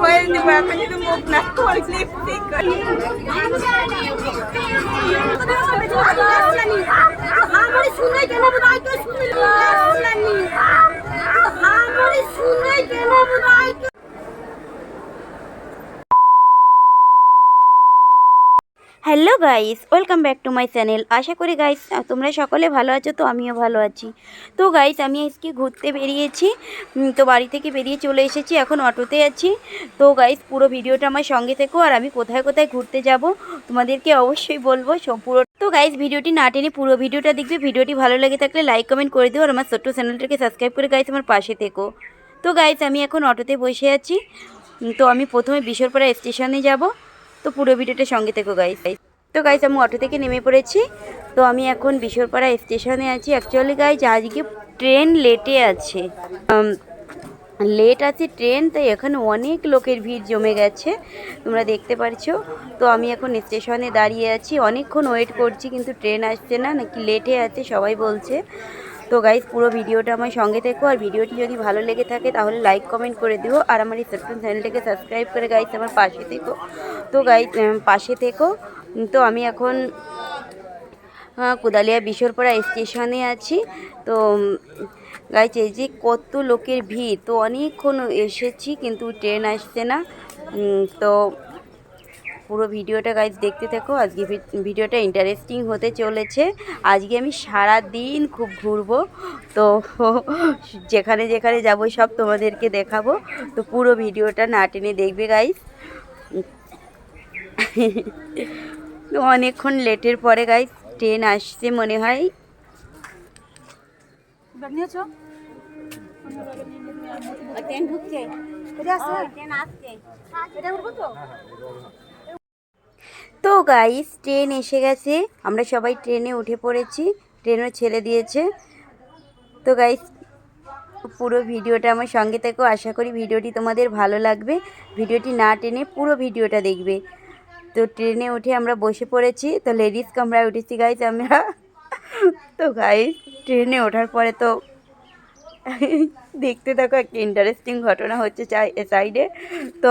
হয়ে যেতে পারবে যদি মুখ না করে লিপস্টিক করে। শুনে কেন বোধ তো শুনে hello guys, welcome back to my channel. আশা করি গাইস তোমরা সকলে ভালো আছো, তো আমিও ভালো আছি। তো গাইস, আমি আজকে ঘুরতে বেরিয়েছি। তো বাড়ি থেকে বেরিয়ে চলে এসেছি, এখন অটোতে আছি। তো গাইস, পুরো ভিডিওটা আমার সঙ্গে থেকো, আর আমি কোথায় কোথায় ঘুরতে যাব, তোমাদেরকে অবশ্যই বলব পুরো তো গাইস, ভিডিওটি না টেনে পুরো ভিডিওটা দেখবে। ভিডিওটি ভালো লাগে থাকলে লাইক, কমেন্ট করে দিও, আর আমার ছোট্ট চ্যানেলটাকে সাবস্ক্রাইব করে গাইস, আমার পাশে থেকো। তো গাইস, আমি এখন অটোতে বসে আছি। তো আমি প্রথমে বিশরপাড়া স্টেশনে যাব। তো পুরো ভিডিওটা সঙ্গে থেকো গাইস তো গাইস আমি অটো থেকে নেমে পড়েছি। তো আমি এখন বিশরপাড়া স্টেশনে আছি। অ্যাকচুয়ালি গাইজ আজকে ট্রেন লেটে আছে। লেট আছে ট্রেন তাই এখানে অনেক লোকের ভিড় জমে গেছে। তোমরা দেখতে পারছ। তো আমি এখন স্টেশনে দাঁড়িয়ে আছি। অনেকক্ষণ ওয়েট করছি, কিন্তু ট্রেন আসছে না। নাকি লেটে আছে, সবাই বলছে। তো গাইজ পুরো ভিডিওটা আমার সঙ্গে থেকো। আর ভিডিওটি যদি ভালো লেগে থাকে, তাহলে লাইক কমেন্ট করে দিও। আর আমার এই চ্যানেলটাকে সাবস্ক্রাইব করে গাইজ আমার পাশে থেকো। তো গাইজ পাশে থেকো। তো আমি এখন কুদালিয়া বিশরপাড়া স্টেশনে আছি। তো গাইজ এই যে কত লোকের ভিড়, তো অনেকক্ষণ এসেছি, কিন্তু ট্রেন আসছে না। তো পুরো ভিডিওটা গাইজ দেখতে থাকো। আজকে ভিডিওটা ইন্টারেস্টিং হতে চলেছে। আজকে আমি সারা দিন খুব ঘুরবো। তো যেখানে যেখানে যাব সব তোমাদেরকে দেখাবো। তো পুরো ভিডিওটা না টেনে দেখবে গাইজ তো অনেকক্ষণ লেটের পরে গাইজ ট্রেন আসছে মনে হয়। ট্রেন ঢুকছে। এটা আসছে ট্রেন আসছে। এটা উঠবো তো? তো গাইস ট্রেন এসে গেছে। আমরা সবাই ট্রেনে উঠে পড়েছি। ট্রেনও ছেড়ে দিয়েছে। তো গাইস পুরো ভিডিওটা আমার সঙ্গে থেকেও আশা করি ভিডিওটি তোমাদের ভালো লাগবে। ভিডিওটি না টেনে পুরো ভিডিওটা দেখবে। তো ট্রেনে উঠে আমরা বসে পড়েছি। তো লেডিস কামরায় উঠেছি গাইস আমরা। তো গাইস ট্রেনে ওঠার পরে তো দেখতে থাকো, একটা ইন্টারেস্টিং ঘটনা হচ্ছে চাই- সাইডে তো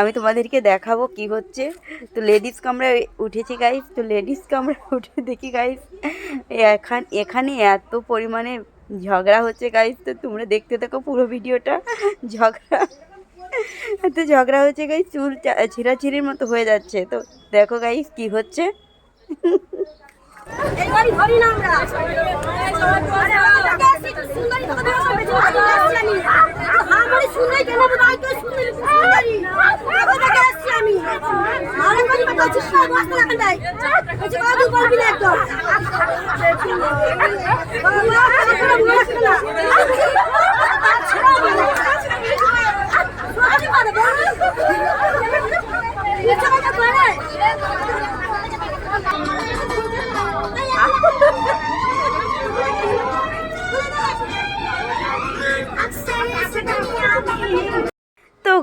আমি তোমাদেরকে দেখাবো কি হচ্ছে। তো লেডিস কামরায় উঠেছি গাইস তো লেডিস কামরা উঠে দেখি গাইস এখান, এখানে এত পরিমাণে ঝগড়া হচ্ছে গাইস তো তোমরা দেখতে থাকো পুরো ভিডিওটা। ঝগড়া, এত ঝগড়া হচ্ছে গাইস চুল ছিঁড়াছিঁড়ির মতো হয়ে যাচ্ছে। তো দেখো গাইস কি হচ্ছে। আমরা।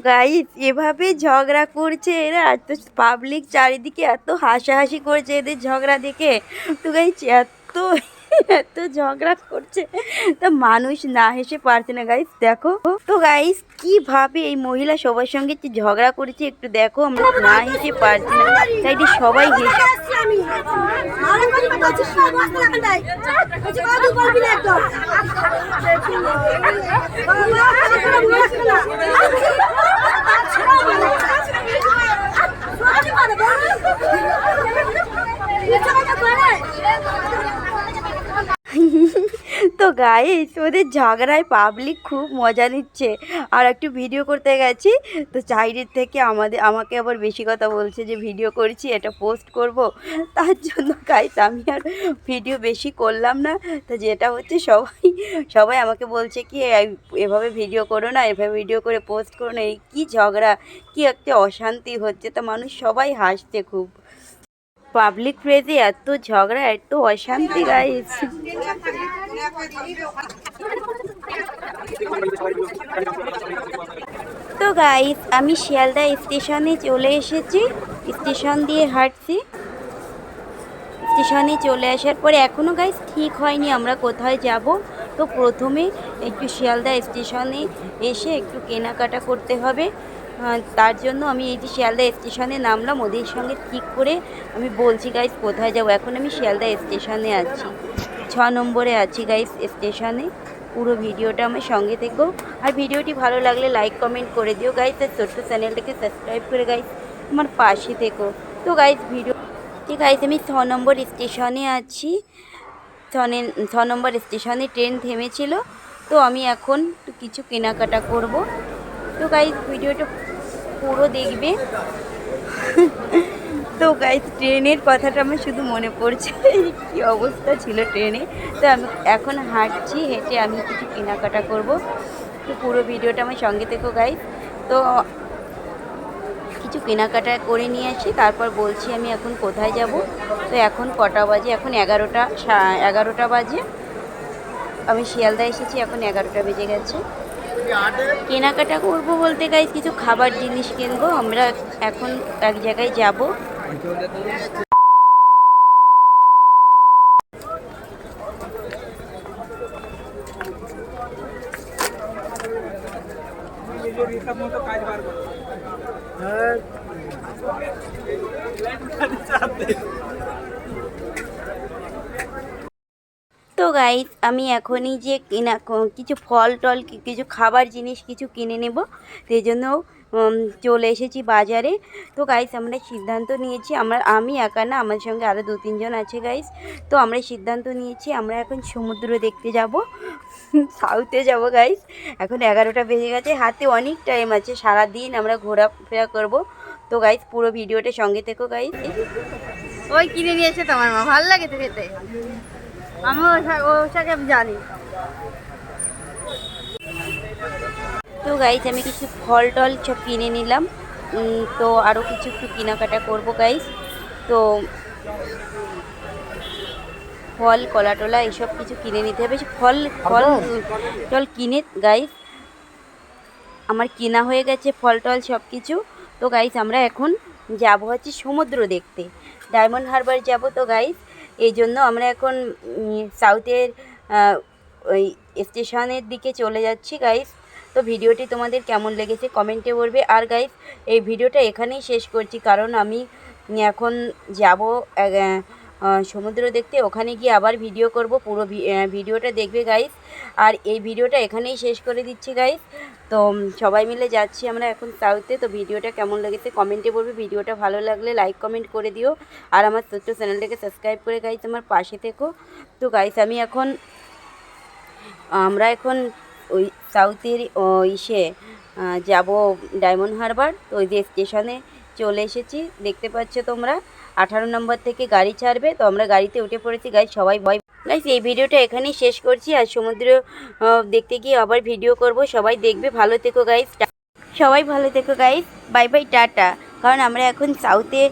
তো গাইস এভাবে ঝগড়া করছে এরা। এত পাবলিক চারিদিকে এত হাসাহাসি করছে, এদের ঝগড়া দেখে। তো গাইস এত এত ঝগড়া করছে। তা মানুষ না হেসে পারছে না গাইস দেখো। তো গাইস কীভাবে এই মহিলা সবার সঙ্গে যে ঝগড়া করেছে একটু দেখো। আমরা না হেসে পারছি না। সাইডে সবাই হেসে একদম। 让我们来合起来 গাইস ওদের ঝগড়ায় পাবলিক খুব মজা নিচ্ছে। আর একটু ভিডিও করতে গেছি, তো সাইডের থেকে আমাদের, আমাকে আবার বেশি কথা বলছে যে ভিডিও করছি, এটা পোস্ট করব। তার জন্য গাইস আমি আর ভিডিও বেশি করলাম না। তো যেটা হচ্ছে সবাই সবাই আমাকে বলছে কি এভাবে ভিডিও করো না, এভাবে ভিডিও করে পোস্ট করো না। এই কী ঝগড়া কী একটা অশান্তি হচ্ছে। তো মানুষ সবাই হাসছে খুব। পাবলিক প্লেসে এত ঝগড়া, এত অশান্তি গাইস তো গাইস আমি শিয়ালদা স্টেশনে চলে এসেছি। স্টেশন দিয়ে হাঁটছি। স্টেশনে চলে আসার পরে এখনও গাইস ঠিক হয়নি আমরা কোথায় যাব। তো প্রথমে একটু শিয়ালদা স্টেশনে এসে একটু কেনাকাটা করতে হবে। তার জন্য আমি এই যে শিয়ালদা স্টেশনে নামলাম, ওদের সঙ্গে ঠিক করে আমি বলছি, গাইস, কোথায় যাব? এখন আমি শিয়ালদা স্টেশনে আছি। ছ নম্বরে আছি, গাইস, স্টেশনে। পুরো ভিডিওটা আমার সঙ্গে থেকো। আর ভিডিওটি ভালো লাগলে লাইক, কমেন্ট করে দিও, গাইস। আর ছোট্ট চ্যানেলটাকে সাবস্ক্রাইব করে, গাইস, আমার পাশে থেকো। তো, গাইস, ভিডিও ঠিক গাইস, আমি ছ নম্বর স্টেশনে আছি। ছ নে- ছ নম্বর স্টেশনে ট্রেন থেমেছিল। তো, আমি এখন কিছু কেনাকাটা করব। তো, গাইস, ভিডিওটা পুরো দেখবে। তো গাইস ট্রেনের কথাটা আমার শুধু মনে পড়ছে। কি অবস্থা ছিল ট্রেনে। তো আমি এখন হাঁটছি, হেঁটে আমি কিছু কেনাকাটা করব। তো পুরো ভিডিওটা আমার সঙ্গে থেকো গাইস তো কিছু কেনাকাটা করে নিয়ে আসি, তারপর বলছি আমি এখন কোথায় যাব। তো এখন কটা বাজে? এখন এগারোটা এগারোটা বাজে। আমি শিয়ালদা এসেছি, এখন এগারোটা বেজে গেছে। কেনাকাটা করব বলতে গাইস কিছু খাবার জিনিস কিনবো। আমরা এখন এক জায়গায় যাব। তো গাইস আমি এখনই যে কেনা কিছু ফল টল কিছু খাবার জিনিস কিছু কিনে নেব। সেই জন্য চলে এসেছি বাজারে। তো গাইস আমরা সিদ্ধান্ত নিয়েছি, আমরা, আমি একা না, আমার সঙ্গে আরও দু, তিনজন আছে গাইস তো আমরা সিদ্ধান্ত নিয়েছি, আমরা এখন সমুদ্র দেখতে যাব। সাউথে যাব গাইস এখন এগারোটা বেজে গেছে, হাতে অনেক টাইম আছে সারা দিন আমরা ঘোরাফেরা করব। তো গাইস পুরো ভিডিওটা সঙ্গে থেকো গাইস ওই কিনে নিয়ে এসে তোমার মা, ভালো লাগে তো খেতে। আমি ওটাকে জানি। তো গাইজ আমি কিছু ফল টল সব কিনে নিলাম। তো আরও কিছু একটু কেনাকাটা করব গাইস তো ফল কলা টলা এইসব কিছু কিনে নিতে হবে। ফল ফল টল কিনে গাইজ আমার কেনা হয়ে গেছে ফল টল সব কিছু। তো গাইজ আমরা এখন যাব হচ্ছে সমুদ্র দেখতে। ডায়মন্ড হারবার যাব তো গাইস এই জন্য আমরা এখন সাউথের ওই স্টেশনের দিকে চলে যাচ্ছি গাইস তো ভিডিওটি তোমাদের কেমন লেগেছে কমেন্টে বলবে। আর গাইস এই ভিডিওটা এখানেই শেষ করছি, কারণ আমি এখন যাব সমুদ্র দেখতে, ওখানে গিয়ে আবার ভিডিও করব, পুরো ভিডিওটা দেখবে গাইস আর এই ভিডিওটা এখানেই শেষ করে দিচ্ছি গাইস তো সবাই মিলে যাচ্ছি আমরা এখন সাউথে তো ভিডিওটা কেমন লেগেছে কমেন্টে বলবে। ভিডিওটা ভালো লাগলে লাইক কমেন্ট করে দিও। আর আমার ছোট্ট চ্যানেলটাকে সাবস্ক্রাইব করে গাইস আমার পাশে থেকো। তো গাইস আমি এখন, আমরা এখন ওই সাউথের ইসে যাব ডায়মন্ড হারবার তো ওই যে স্টেশনে চলে এসেছি। দেখতে পাচ্ছ তোমরা? আঠারো নম্বর থেকে গাড়ি ছাড়বে, তো আমরা গাড়িতে উঠে পড়েছি। গাইস সবাই ভয় গাইস এই ভিডিওটা এখানেই শেষ করছি, আর সমুদ্র দেখতে গিয়ে আবার ভিডিও করব। সবাই দেখবে, ভালো থেকো গাইস সবাই ভালো থেকো গাইস বাই বাই টাটা। কারণ আমরা এখন সাউথে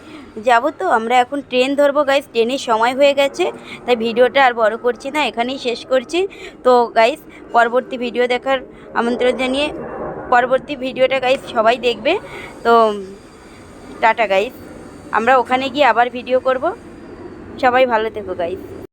যাব, তো আমরা এখন ট্রেন ধরবো গাইস ট্রেনের সময় হয়ে গেছে, তাই ভিডিওটা আর বড় করছি না, এখানেই শেষ করছি। তো গাইস পরবর্তী ভিডিও দেখার আমন্ত্রণ জানিয়ে পরবর্তী ভিডিওটা গাইস সবাই দেখবে। তো, টাটা গাইস আমরা ওখানে গিয়ে আবার ভিডিও করব। সবাই ভালো থেকো গাইস